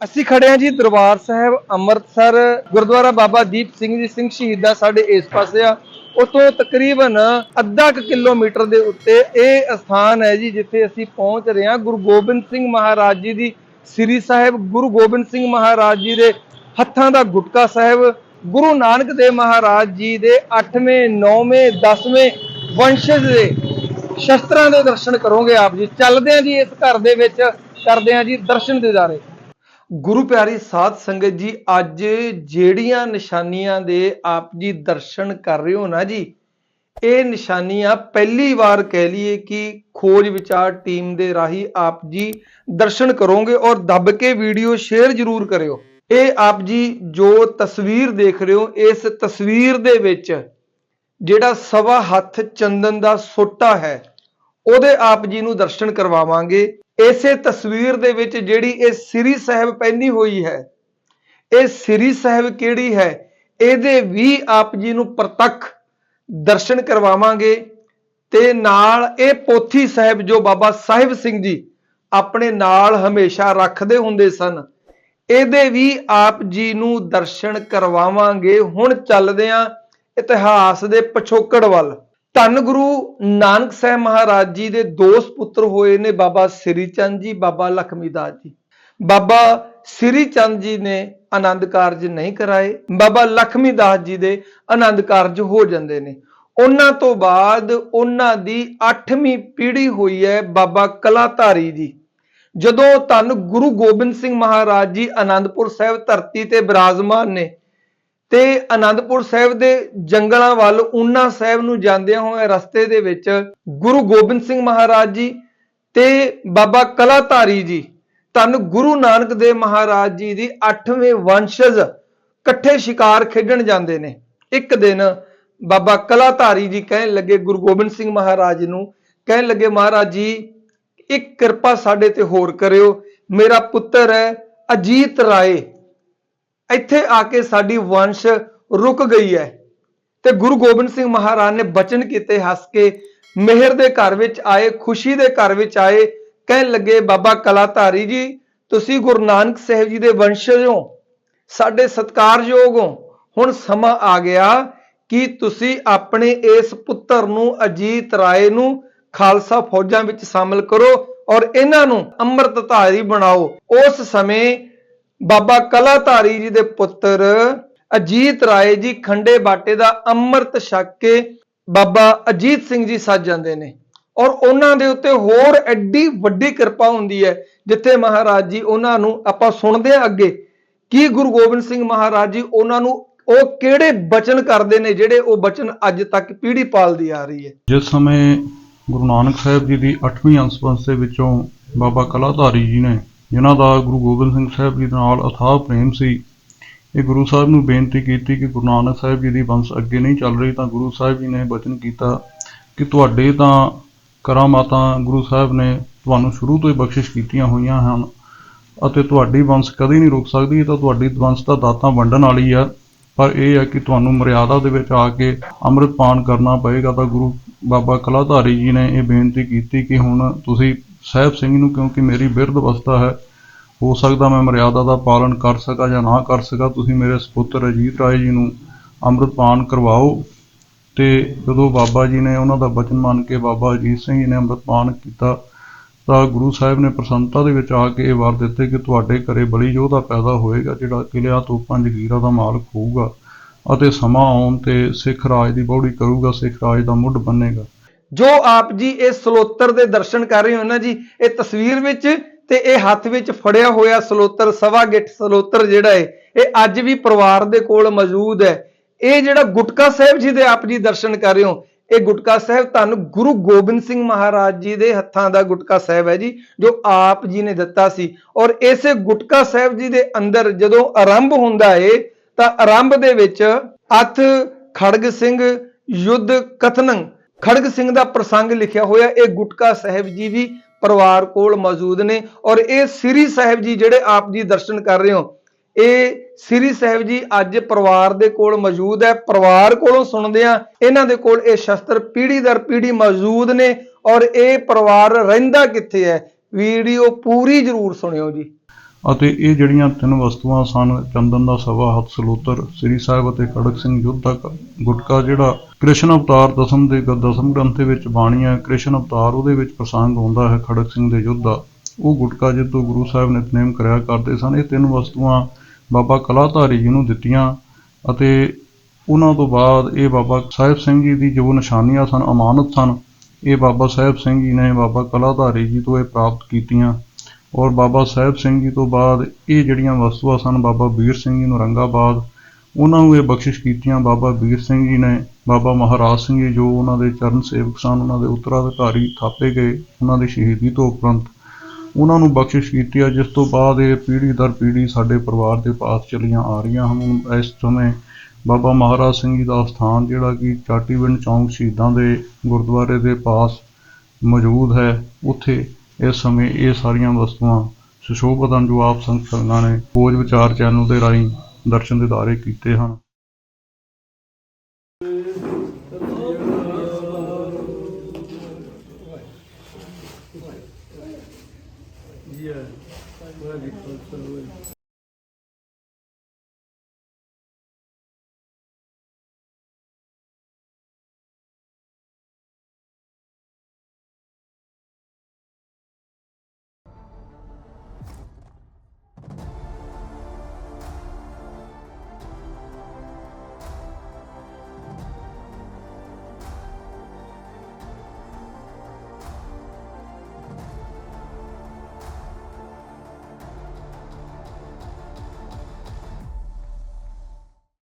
ਅਸੀਂ ਖੜੇ ਹਾਂ ਜੀ ਦਰਬਾਰ ਸਾਹਿਬ ਅੰਮ੍ਰਿਤਸਰ, ਗੁਰਦੁਆਰਾ ਬਾਬਾ ਦੀਪ ਸਿੰਘ ਜੀ ਸਿੰਘ ਸ਼ਹੀਦ ਸਾਡੇ ਇਸ ਪਾਸੇ ਆ। ਉਤੋਂ ਤਕਰੀਬਨ ਅੱਧਾ ਕੁ ਕਿਲੋਮੀਟਰ ਦੇ ਉੱਤੇ ਇਹ ਸਥਾਨ ਹੈ ਜੀ ਜਿੱਥੇ ਅਸੀਂ ਪਹੁੰਚ ਰਹੇ ਹਾਂ। ਗੁਰੂ ਗੋਬਿੰਦ ਸਿੰਘ ਮਹਾਰਾਜ ਜੀ ਦੀ ਸ੍ਰੀ ਸਾਹਿਬ, ਗੁਰੂ ਗੋਬਿੰਦ ਸਿੰਘ ਮਹਾਰਾਜ ਜੀ ਦੇ ਹੱਥਾਂ ਦਾ ਗੁਟਕਾ ਸਾਹਿਬ, ਗੁਰੂ ਨਾਨਕ ਦੇਵ ਮਹਾਰਾਜ ਜੀ ਦੇ 8ਵੇਂ 9ਵੇਂ 10ਵੇਂ ਵੰਸ਼ਜ ਦੇ ਸ਼ਸਤਰਾਂ ਦੇ ਦਰਸ਼ਨ ਕਰੋਗੇ ਆਪ ਜੀ। ਚੱਲਦੇ ਆ ਜੀ ਇਸ ਘਰ ਦੇ ਵਿੱਚ, ਕਰਦੇ ਆ ਜੀ ਦਰਸ਼ਨ ਦਿਦਾਰੇ। ਗੁਰੂ ਪਿਆਰੀ ਸਾਧ ਸੰਗਤ ਜੀ, ਅੱਜ ਜਿਹੜੀਆਂ ਨਿਸ਼ਾਨੀਆਂ ਦੇ ਆਪ ਜੀ ਦਰਸ਼ਨ ਕਰ ਰਹੇ ਹੋ ਨਾ ਜੀ, ਇਹ ਨਿਸ਼ਾਨੀਆਂ ਪਹਿਲੀ ਵਾਰ ਕਹਿ ਲਈਏ ਕਿ ਖੋਜ ਵਿਚਾਰ ਟੀਮ ਦੇ ਰਾਹੀਂ ਆਪ ਜੀ ਦਰਸ਼ਨ ਕਰੋਗੇ ਔਰ ਦੱਬ ਕੇ ਵੀਡੀਓ ਸ਼ੇਅਰ ਜ਼ਰੂਰ ਕਰਿਓ। ਇਹ ਆਪ ਜੀ ਜੋ ਤਸਵੀਰ ਦੇਖ ਰਹੇ ਹੋ, ਇਸ ਤਸਵੀਰ ਦੇ ਵਿੱਚ ਜਿਹੜਾ ਸਵਾ ਹੱਥ ਚੰਦਨ ਦਾ ਸੋਟਾ ਹੈ, ਉਹਦੇ ਆਪ ਜੀ ਨੂੰ ਦਰਸ਼ਨ ਕਰਵਾਵਾਂਗੇ। ਇਸੇ ਤਸਵੀਰ ਦੇ ਵਿੱਚ ਜਿਹੜੀ ਇਹ ਸ੍ਰੀ ਸਾਹਿਬ ਪਹਿਨੀ ਹੋਈ ਹੈ, ਇਹ ਸ੍ਰੀ ਸਾਹਿਬ ਕਿਹੜੀ ਹੈ? ਇਹਦੇ ਵੀ ਆਪ ਜੀ ਨੂੰ ਪ੍ਰਤੱਖ ਦਰਸ਼ਨ ਕਰਵਾਵਾਂਗੇ ਤੇ ਨਾਲ ਇਹ ਪੋਥੀ ਸਾਹਿਬ ਜੋ ਬਾਬਾ ਸਾਹਿਬ ਸਿੰਘ ਜੀ ਆਪਣੇ ਨਾਲ ਹਮੇਸ਼ਾ ਰੱਖਦੇ ਹੁੰਦੇ ਸਨ, ਇਹਦੇ ਵੀ ਆਪ ਜੀ ਨੂੰ ਦਰਸ਼ਨ ਕਰਵਾਵਾਂਗੇ। ਹੁਣ ਚੱਲਦੇ ਆਂ ਇਤਿਹਾਸ ਦੇ ਪਿਛੋਕੜ ਵੱਲ। ਧੰਨ ਗੁਰੂ ਨਾਨਕ ਸਾਹਿਬ ਮਹਾਰਾਜ ਜੀ ਦੇ ਦੋ ਸੁਪੁੱਤਰ ਹੋਏ ਨੇ ਬਾਬਾ ਸ੍ਰੀ ਚੰਦ ਜੀ, ਬਾਬਾ ਲਖਮੀ ਦਾਸ ਜੀ। ਬਾਬਾ ਸ੍ਰੀ ਚੰਦ ਜੀ ਨੇ ਆਨੰਦ ਕਾਰਜ ਨਹੀਂ ਕਰਾਏ, ਬਾਬਾ ਲਖਮੀ ਦਾਸ ਜੀ ਦੇ ਆਨੰਦ ਕਾਰਜ ਹੋ ਜਾਂਦੇ ਨੇ। ਉਹਨਾਂ ਤੋਂ ਬਾਅਦ ਉਹਨਾਂ ਦੀ 8ਵੀਂ ਪੀੜ੍ਹੀ ਹੋਈ ਹੈ ਬਾਬਾ ਕਲਾਧਾਰੀ ਜੀ। ਜਦੋਂ ਧੰਨ ਗੁਰੂ ਗੋਬਿੰਦ ਸਿੰਘ ਮਹਾਰਾਜ ਜੀ ਆਨੰਦਪੁਰ ਸਾਹਿਬ ਧਰਤੀ ਤੇ ਬਿਰਾਜਮਾਨ ਨੇ ਤੇ ਆਨੰਦਪੁਰ ਸਾਹਿਬ ਦੇ ਜੰਗਲਾਂ ਵੱਲ ਉਨਾ ਸਾਹਿਬ ਨੂੰ ਜਾਂਦਿਆਂ ਹੋਏ ਰਸਤੇ ਦੇ ਵਿੱਚ ਗੁਰੂ ਗੋਬਿੰਦ ਸਿੰਘ ਮਹਾਰਾਜ ਜੀ ਤੇ ਬਾਬਾ ਕਲਾਧਾਰੀ ਜੀ, ਧੰਨ ਗੁਰੂ ਨਾਨਕ ਦੇਵ ਮਹਾਰਾਜ ਜੀ ਦੀ 8ਵੇਂ ਵੰਸ਼ਜ ਇਕੱਠੇ ਸ਼ਿਕਾਰ ਖੇਡਣ ਜਾਂਦੇ ਨੇ। ਇੱਕ ਦਿਨ ਬਾਬਾ ਕਲਾਧਾਰੀ ਜੀ ਕਹਿਣ ਲੱਗੇ ਗੁਰੂ ਗੋਬਿੰਦ ਸਿੰਘ ਮਹਾਰਾਜ ਨੂੰ, ਕਹਿਣ ਲੱਗੇ, ਮਹਾਰਾਜ ਜੀ, ਇੱਕ ਕਿਰਪਾ ਸਾਡੇ ਤੇ ਹੋਰ ਕਰਿਓ। ਮੇਰਾ ਪੁੱਤਰ ਹੈ ਅਜੀਤ ਰਾਏ। ਇੱਥੇ ਆ ਕੇ ਸਾਡੀ ਵੰਸ਼ ਰੁਕ ਗਈ ਹੈ। ਤੇ ਗੁਰੂ ਗੋਬਿੰਦ ਸਿੰਘ ਮਹਾਰਾਜ ਨੇ ਬਚਨ ਕੀਤੇ ਹੱਸ ਕੇ, ਮਿਹਰ ਦੇ ਘਰ ਵਿੱਚ ਆਏ, ਖੁਸ਼ੀ ਦੇ ਘਰ ਵਿੱਚ ਆਏ, ਕਹਿਣ ਲੱਗੇ, ਬਾਬਾ ਕਲਾਧਾਰੀ ਜੀ, ਤੁਸੀਂ ਗੁਰੂ ਨਾਨਕ ਸਾਹਿਬ ਜੀ ਦੇ ਵੰਸ਼ਜ ਹੋ, ਸਾਡੇ ਸਤਿਕਾਰਯੋਗ ਹੋ। ਹੁਣ ਸਮਾਂ ਆ ਗਿਆ ਕਿ ਤੁਸੀਂ ਆਪਣੇ ਇਸ ਪੁੱਤਰ ਨੂੰ, ਅਜੀਤ ਰਾਏ ਨੂੰ ਖਾਲਸਾ ਫੌਜਾਂ ਵਿੱਚ ਸ਼ਾਮਲ ਕਰੋ ਔਰ ਇਹਨਾਂ ਨੂੰ ਅੰਮ੍ਰਿਤਧਾਰੀ ਬਣਾਓ। ਉਸ ਸਮੇਂ ਬਾਬਾ ਕਲਾਧਾਰੀ ਜੀ ਦੇ ਪੁੱਤਰ ਅਜੀਤ ਰਾਏ ਜੀ ਖੰਡੇ ਬਾਟੇ ਦਾ ਅੰਮ੍ਰਿਤ ਛਕ ਕੇ ਬਾਬਾ ਅਜੀਤ ਸਿੰਘ ਜੀ ਸੱਜ ਜਾਂਦੇ ਨੇ। ਔਰ ਉਹਨਾਂ ਦੇ ਉੱਤੇ ਹੋਰ ਐਡੀ ਵੱਡੀ ਕਿਰਪਾ ਹੁੰਦੀ ਹੈ, ਜਿੱਥੇ ਮਹਾਰਾਜ ਜੀ ਉਹਨਾਂ ਨੂੰ ਆਪਾਂ ਸੁਣਦੇ ਹਾਂ ਅੱਗੇ, ਕੀ ਗੁਰੂ ਗੋਬਿੰਦ ਸਿੰਘ ਮਹਾਰਾਜ ਜੀ ਉਹਨਾਂ ਨੂੰ ਉਹ ਕਿਹੜੇ ਬਚਨ ਕਰਦੇ ਨੇ, ਜਿਹੜੇ ਉਹ ਬਚਨ ਅੱਜ ਤੱਕ ਪੀੜ੍ਹੀ ਪਾਲਦੀ ਆ ਰਹੀ ਹੈ। ਜਿਸ ਸਮੇਂ ਗੁਰੂ ਨਾਨਕ ਸਾਹਿਬ ਜੀ ਦੀ 8ਵੀਂ ਅੰਸ਼ ਦੇ ਵਿੱਚੋਂ ਬਾਬਾ ਕਲਾਧਾਰੀ ਜੀ ਨੇ ਜਿਨ੍ਹਾਂ ਦਾ ਗੁਰੂ ਗੋਬਿੰਦ ਸਿੰਘ ਸਾਹਿਬ ਜੀ ਦੇ ਨਾਲ ਅਥਾਹ ਪ੍ਰੇਮ ਸੀ। ਇਹ ਗੁਰੂ ਸਾਹਿਬ ਨੂੰ ਬੇਨਤੀ ਕੀਤੀ ਕਿ ਗੁਰੂ ਨਾਨਕ ਸਾਹਿਬ ਜੀ ਦੀ ਵੰਸ਼ ਅੱਗੇ ਨਹੀਂ ਚੱਲ ਰਹੀ ਤਾਂ ਗੁਰੂ ਸਾਹਿਬ ਜੀ ਨੇ ਬਚਨ ਕੀਤਾ ਕਿ ਤੁਹਾਡੇ ਤਾਂ ਕਰਾਮਾਤਾਂ ਗੁਰੂ ਸਾਹਿਬ ਨੇ ਤੁਹਾਨੂੰ ਸ਼ੁਰੂ ਤੋਂ ਹੀ ਬਖਸ਼ਿਸ਼ ਕੀਤੀਆਂ ਹੋਈਆਂ ਹਨ ਅਤੇ ਤੁਹਾਡੀ ਵੰਸ਼ ਕਦੇ ਨਹੀਂ ਰੁਕ ਸਕਦੀ, ਇਹ ਤਾਂ ਤੁਹਾਡੀ ਵੰਸ਼ ਦਾ ਦਾਤਾਂ ਵੰਡਣ ਵਾਲੀ ਆ। ਪਰ ਇਹ ਹੈ ਕਿ ਤੁਹਾਨੂੰ ਮਰਿਆਦਾ ਦੇ ਵਿੱਚ ਆ ਕੇ ਅੰਮ੍ਰਿਤ ਪਾਨ ਕਰਨਾ ਪਏਗਾ ਤਾਂ ਗੁਰੂ ਬਾਬਾ ਕਲਾਧਾਰੀ ਜੀ ਨੇ ਇਹ ਬੇਨਤੀ ਕੀਤੀ ਕਿ ਹੁਣ ਤੁਸੀਂ ਸਾਹਿਬ ਸਿੰਘ ਨੂੰ ਕਿਉਂਕਿ ਮੇਰੀ ਬਿਰਧ ਅਵਸਥਾ ਹੈ, ਹੋ ਸਕਦਾ ਮੈਂ ਮਰਿਆਦਾ ਦਾ ਪਾਲਣ ਕਰ ਸਕਾਂ ਜਾਂ ਨਾ ਕਰ ਸਕਾਂ। ਤੁਸੀਂ ਮੇਰੇ ਸੁਪੁੱਤਰ ਅਜੀਤ ਰਾਏ ਜੀ ਨੂੰ ਅੰਮ੍ਰਿਤਪਾਨ ਕਰਵਾਓ। ਤੇ ਜਦੋਂ ਬਾਬਾ ਜੀ ਨੇ ਉਹਨਾਂ ਦਾ ਬਚਨ ਮੰਨ ਕੇ ਬਾਬਾ ਅਜੀਤ ਸਿੰਘ ਜੀ ਨੇ ਅੰਮ੍ਰਿਤਪਾਨ ਕੀਤਾ, ਤਾਂ ਗੁਰੂ ਸਾਹਿਬ ਨੇ ਪ੍ਰਸੰਨਤਾ ਦੇ ਵਿੱਚ ਆ ਕੇ ਇਹ ਵਾਰ ਦਿੱਤੇ ਕਿ ਤੁਹਾਡੇ ਘਰੇ ਬਲੀ ਯੋਧਾ ਪੈਦਾ ਹੋਏਗਾ, ਜਿਹੜਾ ਕਿਲਿਆਂ ਤੋਂ ਪੰਜ ਗੀਰਾਂ ਦਾ ਮਾਲਕ ਹੋਊਗਾ ਅਤੇ ਸਮਾਂ ਆਉਣ ਤੇ ਸਿੱਖ ਰਾਜ ਦੀ ਬੌੜੀ ਕਰੂਗਾ, ਸਿੱਖ ਰਾਜ ਦਾ ਮੁੱਢ ਬੰਨੇਗਾ। ਜੋ ਆਪ ਜੀ ਇਹ ਸਲੋਤਰ ਦੇ ਦਰਸ਼ਨ ਕਰ ਰਹੇ ਹੋ ਨਾ ਜੀ, ਇਹ ਤਸਵੀਰ ਵਿੱਚ ਤੇ ਇਹ ਹੱਥ ਵਿੱਚ ਫੜਿਆ ਹੋਇਆ ਸਲੋਤਰ, ਸਵਾ ਗਿੱਠ ਸਲੋਤਰ ਜਿਹੜਾ ਹੈ, ਇਹ ਅੱਜ ਵੀ ਪਰਿਵਾਰ ਦੇ ਕੋਲ ਮੌਜੂਦ ਹੈ। ਇਹ ਜਿਹੜਾ ਗੁਟਕਾ ਸਾਹਿਬ ਜੀ ਦੇ ਆਪ ਜੀ ਦਰਸ਼ਨ ਕਰ ਰਹੇ ਹੋ, ਇਹ ਗੁਟਕਾ ਸਾਹਿਬ ਤੁਹਾਨੂੰ ਗੁਰੂ ਗੋਬਿੰਦ ਸਿੰਘ ਮਹਾਰਾਜ ਜੀ ਦੇ ਹੱਥਾਂ ਦਾ ਗੁਟਕਾ ਸਾਹਿਬ ਹੈ ਜੀ, ਜੋ ਆਪ ਜੀ ਨੇ ਦਿੱਤਾ ਸੀ। ਔਰ ਇਸੇ ਗੁਟਕਾ ਸਾਹਿਬ ਜੀ ਦੇ ਅੰਦਰ ਜਦੋਂ ਆਰੰਭ ਹੁੰਦਾ ਏ, ਤਾਂ ਆਰੰਭ ਦੇ ਵਿੱਚ ਅਥ ਖੜਗ ਸਿੰਘ ਯੁੱਧ ਕਥਨੰ ਖੜਗ ਸਿੰਘ ਦਾ ਪ੍ਰਸੰਗ ਲਿਖਿਆ ਹੋਇਆ, ਇਹ ਗੁਟਕਾ ਸਾਹਿਬ ਜੀ ਵੀ ਪਰਿਵਾਰ ਕੋਲ ਮੌਜੂਦ ਨੇ ਔਰ ਇਹ ਸ੍ਰੀ ਸਾਹਿਬ ਜੀ ਜਿਹੜੇ ਆਪ ਜੀ ਦਰਸ਼ਨ ਕਰ ਰਹੇ ਹੋ, ਇਹ ਸ੍ਰੀ ਸਾਹਿਬ ਜੀ ਅੱਜ ਪਰਿਵਾਰ ਦੇ ਕੋਲ ਮੌਜੂਦ ਹੈ, ਪਰਿਵਾਰ ਕੋਲੋਂ ਸੁਣਦੇ ਆ ਇਹਨਾਂ ਦੇ ਕੋਲ ਇਹ ਸ਼ਸਤਰ ਪੀੜ੍ਹੀ ਦਰ ਪੀੜ੍ਹੀ ਮੌਜੂਦ ਨੇ ਔਰ ਇਹ ਪਰਿਵਾਰ ਰਹਿੰਦਾ ਕਿੱਥੇ ਹੈ, ਵੀਡੀਓ ਪੂਰੀ ਜ਼ਰੂਰ ਸੁਣਿਓ ਜੀ। ਅਤੇ ਇਹ ਜਿਹੜੀਆਂ ਤਿੰਨ ਵਸਤੂਆਂ ਸਨ, ਚੰਦਨ ਦਾ ਸਵਾ ਹੱਥ ਸਲੋਤਰ, ਸ੍ਰੀ ਸਾਹਿਬ ਅਤੇ ਖੜਕ ਸਿੰਘ ਯੁੱਧ ਦਾ ਕ- ਗੁਟਕਾ ਜਿਹੜਾ ਕ੍ਰਿਸ਼ਨ ਅਵਤਾਰ ਦਸਮ ਦੇ ਦਸਮ ਗ੍ਰੰਥ ਦੇ ਵਿੱਚ ਬਾਣੀ ਹੈ ਕ੍ਰਿਸ਼ਨ ਅਵਤਾਰ ਉਹਦੇ ਵਿੱਚ ਪ੍ਰਸੰਗ ਆਉਂਦਾ ਹੈ ਖੜਕ ਸਿੰਘ ਦੇ ਯੁੱਧ ਦਾ। ਉਹ ਗੁਟਕਾ ਜਿੱਤੋਂ ਗੁਰੂ ਸਾਹਿਬ ਨਿਤਨੇਮ ਕਰਿਆ ਕਰਦੇ ਸਨ, ਇਹ ਤਿੰਨ ਵਸਤੂਆਂ ਬਾਬਾ ਕਲਾਧਾਰੀ ਜੀ ਨੂੰ ਦਿੱਤੀਆਂ ਅਤੇ ਉਹਨਾਂ ਤੋਂ ਬਾਅਦ ਇਹ ਬਾਬਾ ਸਾਹਿਬ ਸਿੰਘ ਜੀ ਦੀ ਜੋ ਨਿਸ਼ਾਨੀਆਂ ਸਨ, ਅਮਾਨਤ ਸਨ, ਇਹ ਬਾਬਾ ਸਾਹਿਬ ਸਿੰਘ ਜੀ ਨੇ ਬਾਬਾ ਕਲਾਧਾਰੀ ਜੀ ਤੋਂ ਇਹ ਪ੍ਰਾਪਤ ਕੀਤੀਆਂ। ਔਰ ਬਾਬਾ ਸਾਹਿਬ ਸਿੰਘ ਜੀ ਤੋਂ ਬਾਅਦ ਇਹ ਜਿਹੜੀਆਂ ਵਸਤੂਆਂ ਸਨ, ਬਾਬਾ ਵੀਰ ਸਿੰਘ ਜੀ ਨੂੰ ਉਹਨਾਂ ਨੂੰ ਇਹ ਬਖਸ਼ਿਸ਼ ਕੀਤੀਆਂ। ਬਾਬਾ ਵੀਰ ਸਿੰਘ ਜੀ ਨੇ ਬਾਬਾ ਮਹਾਰਾਜ ਸਿੰਘ ਜੀ ਜੋ ਉਹਨਾਂ ਦੇ ਚਰਨ ਸੇਵਕ ਸਨ, ਉਹਨਾਂ ਦੇ ਉੱਤਰਾਧਿਕਾਰੀ ਥਾਪੇ ਗਏ, ਉਹਨਾਂ ਦੀ ਸ਼ਹੀਦੀ ਤੋਂ ਉਪਰੰਤ ਉਹਨਾਂ ਨੂੰ ਬਖਸ਼ਿਸ਼ ਕੀਤੀ ਹੈ ਜਿਸ ਤੋਂ ਬਾਅਦ ਇਹ ਪੀੜ੍ਹੀ ਦਰ ਪੀੜ੍ਹੀ ਸਾਡੇ ਪਰਿਵਾਰ ਦੇ ਪਾਸ ਚਲੀਆਂ ਆ ਰਹੀਆਂ ਹਨ। ਇਸ ਸਮੇਂ ਬਾਬਾ ਮਹਾਰਾਜ ਸਿੰਘ ਜੀ ਦਾ ਸਥਾਨ ਜਿਹੜਾ ਕਿ ਚਾਟੀਵਿੰਡ ਚੌਂਕ ਸ਼ਹੀਦਾਂ ਦੇ ਗੁਰਦੁਆਰੇ ਦੇ ਪਾਸ ਮੌਜੂਦ ਹੈ। ਉੱਥੇ ਇਸ ਸਮੇਂ ਇਹ ਸਾਰੀਆਂ ਵਸਤੂਆਂ ਸੁਸ਼ੋਭਿਤ ਹਨ ਜੋ ਨੇ ਖੋਜ ਵਿਚਾਰ ਚੈਨਲ ਦੇ ਰਾਹੀਂ ਦਰਸ਼ਨ ਦੇ ਦਿਦਾਰੇ ਕੀਤੇ ਹਨ Yeah.